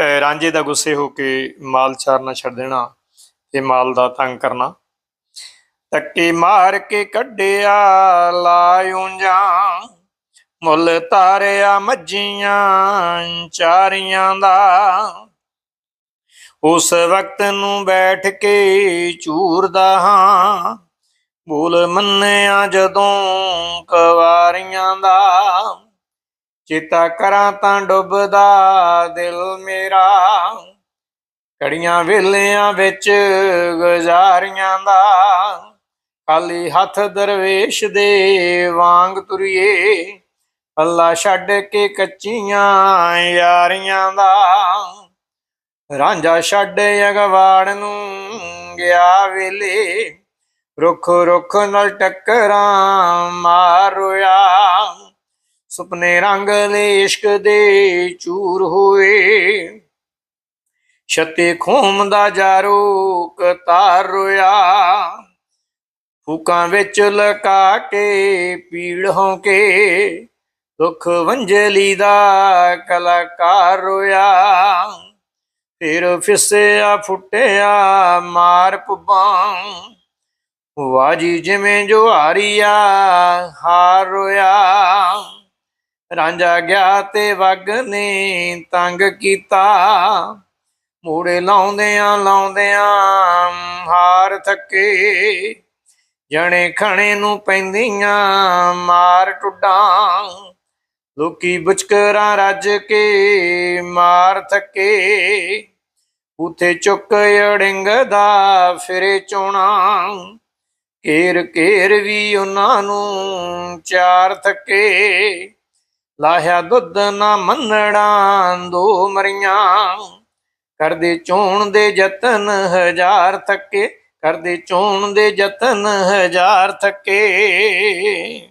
ਰਾਂਝੇ ਦਾ ਗੁੱਸੇ ਹੋ ਕੇ ਮਾਲ ਚਾਰਨਾ ਛੱਡ ਦੇਣਾ ਤੇ ਮਾਲ ਦਾ ਤੰਗ ਕਰਨਾ। ਧੱਕੇ ਮਾਰ ਕੇ ਕੱਢਿਆ, ਲਾਇਉਂ ਜਾਂ। ਮੁੱਲ ਤਾਰਿਆ ਮੱਝੀਆਂ, ਚਾਰੀਆਂ ਦਾ। ਉਸ ਵਕਤ ਨੂੰ ਬੈਠ ਕੇ ਚੂਰਦਾ ਹਾਂ। ਬੋਲ ਮੰਨਿਆ ਜਦੋਂ ਕਵਾਰੀਆਂ ਦਾ। ਚੇਤਾ ਕਰਾਂ ਤਾਂ ਡੁੱਬਦਾ ਦਿਲ ਮੇਰਾ। ਕੜੀਆਂ ਵੇਲਿਆਂ ਵਿੱਚ ਗੁਜ਼ਾਰੀਆਂ ਦਾ। ਖਾਲੀ ਹੱਥ ਦਰਵੇਸ਼ ਦੇ ਵਾਂਗ ਤੁਰੀਏ। ਅੱਲਾ ਛੱਡ ਕੇ ਕੱਚੀਆਂ ਯਾਰੀਆਂ ਦਾ। ਰਾਂਝਾ ਛੱਡ ਅਗਵਾੜ ਨੂੰ ਗਿਆ ਵੇਲੇ। ਰੁੱਖ ਰੁੱਖ ਨਾਲ ਟੱਕਰਾਂ ਮਾਰਿਆ ਸੁਪਨੇ ਰੰਗ ਲੈ ਇਸ਼ਕ ਦੇ ਚੂਰ ਹੋਏ। ਛਤੇ ਖੂਮ ਦਾ ਜਾਰੂ ਕਤਾਰ ਰੋਇਆ। ਫੂਕਾਂ ਵਿੱਚ ਲਕਾ ਕੇ ਪੀੜ ਹੋ ਕੇ ਦੁੱਖ ਵੰਜਲੀ ਦਾ ਕਲਾਕਾਰ ਰੋਇਆ। ਫਿਰ ਫਿਸਿਆ, ਫੁੱਟਿਆ, ਮਾਰ ਪੁਬਾਂ। ਵਾਜੀ ਜਿਵੇਂ ਜੁਹਾਰੀਆ ਹਾਰ ਰੋਇਆ। ਰਾਂਝਾ ਗਿਆ ਤੇ ਵਗ ਨੇ ਤੰਗ ਕੀਤਾ। ਮੂੜੇ ਲਾਉਂਦਿਆਂ ਲਾਉਂਦਿਆਂ ਹਾਰ ਥੱਕੇ। ਜਣੇ ਖਣੇ ਨੂੰ ਪੈਂਦੀਆਂ ਮਾਰ ਟੁੱਡਾਂ ਲੋਕੀ ਬੁਚਕਰਾਂ ਰੱਜ ਕੇ ਮਾਰ ਥੱਕੇ। ਉਥੇ ਚੁੱਕ ਅੜਿੰਗ ਦਾ ਫਿਰੇ ਚੋਣਾ। ਘੇਰ ਕੇਰ ਵੀ ਉਹਨਾਂ ਨੂੰ ਚਾਰ ਥੱਕੇ। ਲਾਹਿਆ ਦੁੱਧ ਨਾ ਮੰਨਣਾ, ਦੋ ਮਰੀਆਂ। ਕਰਦੇ ਚੋਣ ਦੇ ਯਤਨ ਹਜ਼ਾਰ ਥੱਕੇ, ਕਰਦੇ ਚੋਣ ਦੇ ਯਤਨ ਹਜ਼ਾਰ ਥੱਕੇ।